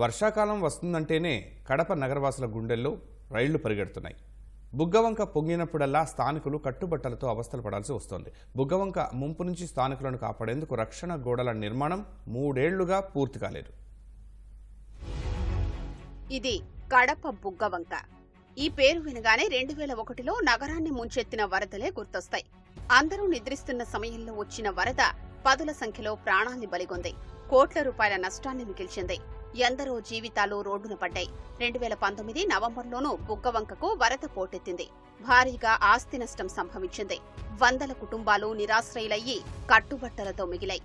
వర్షాకాలం వస్తుందంటేనే కడప నగరవాసుల గుండెల్లో రైళ్ళు పరిగెడుతున్నాయి. బుగ్గవంక పొంగినప్పుడల్లా స్థానికులు కట్టుబట్టలతో అవస్థలు పడాల్సి వస్తోంది. బుగ్గవంక ముంపు నుంచి స్థానికులను కాపాడేందుకు రక్షణ గోడల నిర్మాణం మూడేళ్ళుగా పూర్తి కాలేదు. ఇది కడప బుగ్గవంక. ఈ పేరు వినగానే రెండు వేల ఒకటిలో నగరాన్ని ముంచెత్తిన వరదలే గుర్తొస్తాయి. అందరూ నిద్రిస్తున్న సమయంలో వచ్చిన వరద పదుల సంఖ్యలో ప్రాణాల్ని బలిగొంది. కోట్ల రూపాయల నష్టాన్ని మిగిల్చింది. ఎందరో జీవితాలు రోడ్డున పడ్డాయి. రెండు వేల పంతొమ్మిది నవంబర్లోనూ బుగ్గవంకకు వరద పోటెత్తింది. భారీగా ఆస్తి నష్టం సంభవించింది. వందల కుటుంబాలు నిరాశ్రయులయ్యి కట్టుబట్టలతో మిగిలాయి.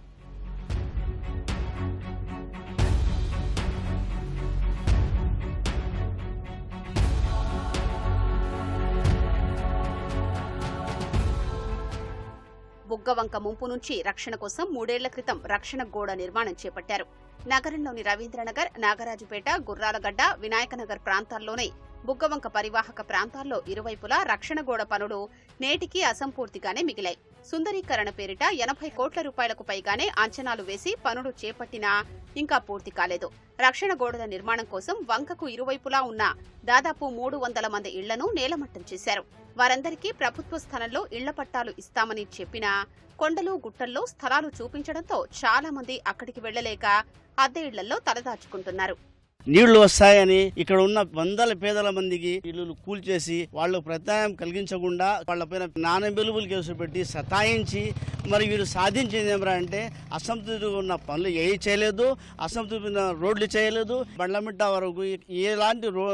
బుగ్గవంక ముంపు నుంచి రక్షణ కోసం మూడేళ్ళ క్రితం రక్షణ గోడ నిర్మాణం చేపట్టారు. నగరంలోని రవీంద్రనగర్ నాగరాజుపేట గుర్రాలగడ్డ వినాయకనగర్ ప్రాంతాల్లోనే బుగ్గవంక పరివాహక ప్రాంతాల్లో ఇరువైపులా రక్షణ గోడ పనులు నేటికి అసంపూర్తిగానే మిగిలాయి. సుందరీకరణ పేరిట ఎనభై కోట్ల రూపాయలకు పైగానే అంచనాలు వేసి పనులు చేపట్టినా ఇంకా పూర్తి కాలేదు. రక్షణ గోడల నిర్మాణం కోసం వంకకు ఇరువైపులా ఉన్న దాదాపు మూడు వందల మంది ఇళ్ళను నేలమట్టం చేశారు. వారందరికీ ప్రభుత్వ స్థలంలో ఇళ్ళ పట్టాలు ఇస్తామని చెప్పినా కొండలు గుట్టల్లో స్థలాలు చూపించడంతో చాలా మంది అక్కడికి వెళ్ళలేక అద్దె ఇళ్ళలో తలదాచుకుంటున్నారు. నీళ్ళు వస్తాయని ఇక్కడ ఉన్న వందల పేదల మందికి ఇల్లు కూల్చేసి వాళ్ళు ప్రత్యాయం కలిగించకుండా వాళ్ళ పైన నాన్ అవైలబుల్ కేసు పెట్టి సతాయించి మరి వీరు సాధించింది ఏమరా అంటే అసంతృప్తి ఉన్న పనులు ఏ చేయలేదు అసంతృప్తి రోడ్లు చేయలేదు బండ్లమిట్ట వరకు ఎలాంటి రో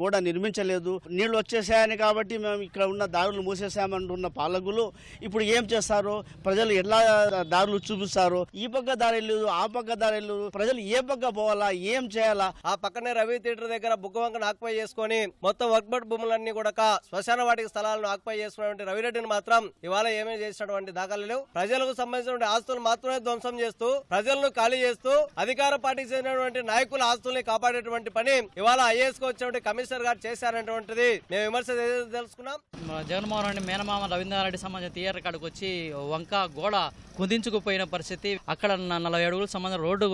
గోడ నిర్మించలేదు. నీళ్ళు వచ్చేసాయని కాబట్టి మేము ఇక్కడ ఉన్న దారులు మూసేసామంటున్న పాలకులు ఇప్పుడు ఏం చేస్తారు ప్రజలు ఎలా దారులు చూపిస్తారు ఈ పక్క దారి లేదు ఆ పక్క దారి లేదు ప్రజలు ఏ పక్క పోవాలా ఏం చేయాలా ఆ పక్కనే రవి థియేటర్ దగ్గర బుగ్గవంకను ఆక్యుపై చేసుకొని మొత్తం వర్క్బట్ భూములన్నీ కూడా శ్మశాన వాటికి స్థలాలను ఆక్యుపై చేసుకున్నటువంటి రవిరెడ్డిని మాత్రం ఇవాళ ఏమేమి చేసినటువంటి దాఖలు ప్రజలకు సంబంధించిన ఆస్తులు మాత్రమే ధ్వంసం చేస్తూ ప్రజలను ఖాళీ చేస్తూ అధికార పార్టీకి చెందినటువంటి నాయకుల ఆస్తుల్ని కాపాడేటువంటి పని ఇవాళ ఐఏఎస్కు వచ్చినటువంటి కమిషనర్ గారు చేశారనేటువంటిది మేము విమర్శ తెలుసుకున్నాం. జగన్మోహన్ రెడ్డి మేనమామ రవీంద్రారెడ్డి సంబంధించిన థియేటర్ కాడికి వచ్చి వంక గోడ కుదించుకుపోయిన పరిస్థితి. అక్కడ నలభై అడుగుల సంబంధించిన రోడ్డు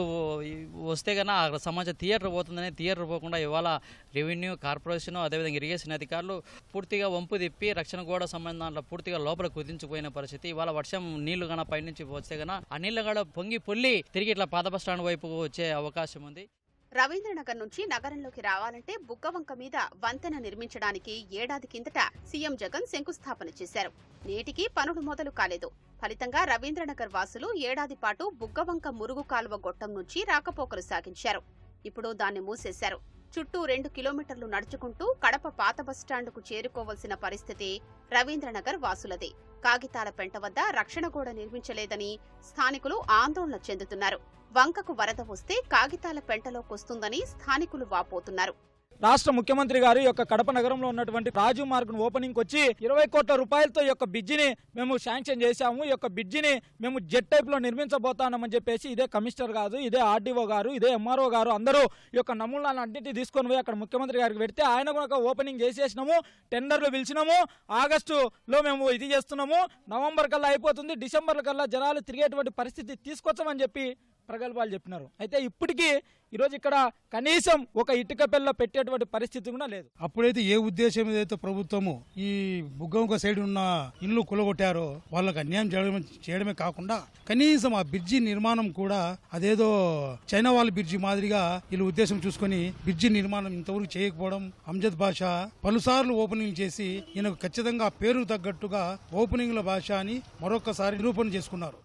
వస్తే కన్నా అక్కడ సంబంధించిన థియేటర్ పోతుందని థియేటర్ పోకుండా ఇవాళ రెవెన్యూ కార్పొరేషన్ అదేవిధంగా ఇరిగేషన్ అధికారులు పూర్తిగా వంపు తిప్పి రక్షణ గోడ సంబంధం దాంట్లో పూర్తిగా లోపల కుదించిపోయిన పరిస్థితి. ఇవాళ వర్షం నీళ్ళు గన పైనుంచి వస్తే గన ఆ నీళ్ళు గడ పొంగి పొల్లి తిరిగి ఇట్లా పాత బస్ స్టాండ్ వైపు వచ్చే అవకాశం ఉంది. రవీంద్రనగర్ నుంచి నగరంలోకి రావాలంటే బుగ్గవంక మీద వంతెన నిర్మించడానికి ఏడాది కిందట సీఎం జగన్ శంకుస్థాపన చేశారు. నేటికి పనులు మొదలు కాలేదు. ఫలితంగా రవీంద్రనగర్ వాసులు ఏడాది పాటు బుగ్గవంక మురుగు కాలువ గొట్టం నుంచి రాకపోకలు సాగించారు. ఇప్పుడు దాన్ని మూసేశారు. చుట్టూ రెండు కిలోమీటర్లు నడుచుకుంటూ కడప పాత బస్టాండ్కు చేరుకోవలసిన పరిస్థితి రవీంద్రనగర్ వాసులది. కాగితాల పెంట వద్ద రక్షణ గోడ నిర్మించలేదని స్థానికులు ఆందోళన చెందుతున్నారు. వంకకు వరద వస్తే కాగితాల పెంటలోకొస్తుందని స్థానికులు వాపోతున్నారు. రాష్ట్ర ముఖ్యమంత్రి గారు యొక్క కడప నగరంలో ఉన్నటువంటి రాజు మార్గం ఓపెనింగ్ వచ్చి ఇరవై కోట్ల రూపాయలతో యొక్క బ్రిడ్జిని మేము శాంక్షన్ చేశాము. ఈ యొక్క బ్రిడ్జిని మేము జెట్ టైప్లో నిర్మించబోతామని చెప్పేసి ఇదే కమిషనర్ గారు ఇదే ఆర్డీఓ గారు ఇదే ఎంఆర్ఓ గారు అందరూ ఈ యొక్క నమూనాలను అన్నింటినీ తీసుకొని పోయి అక్కడ ముఖ్యమంత్రి గారికి పెడితే ఆయన కూడా ఓపెనింగ్ చేసేసినాము టెండర్లు పిలిచినాము. ఆగస్టులో మేము ఇది చేస్తున్నాము. నవంబర్ కల్లా అయిపోతుంది. డిసెంబర్ కల్లా జనాలు తిరిగేటువంటి పరిస్థితి తీసుకొచ్చామని చెప్పి ప్రగల్భాలు చెప్పినారు. అయితే ఇప్పటికీ ఈరోజు ఇక్కడ కనీసం ఒక ఇటుక పిల్ల పెట్టేటువంటి పరిస్థితి కూడా లేదు. అప్పుడైతే ఏ ఉద్దేశం ఏదైతే ప్రభుత్వము ఈ బుగ్గంక సైడ్ ఉన్న ఇల్లు కులగొట్టారో వాళ్ళకి అన్యాయం చేయడం చేయడమే కాకుండా కనీసం ఆ బ్రిడ్జి నిర్మాణం కూడా అదేదో చైనా వాళ్ళ బ్రిడ్జి మాదిరిగా వీళ్ళు ఉద్దేశం చూసుకొని బ్రిడ్జి నిర్మాణం ఇంతవరకు చేయకపోవడం అంజద్ భాష పలుసార్లు ఓపెనింగ్ చేసి ఈయనకు ఖచ్చితంగా పేరు తగ్గట్టుగా ఓపెనింగ్ల భాష అని మరొకసారి నిరూపణ చేసుకున్నారు.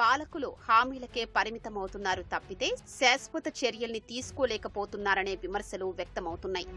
పాలకులు హామీలకే పరిమితమవుతున్నారు తప్పితే శాశ్వత చర్యల్ని తీసుకోలేకపోతున్నారనే విమర్శలు వ్యక్తమవుతున్నాయి.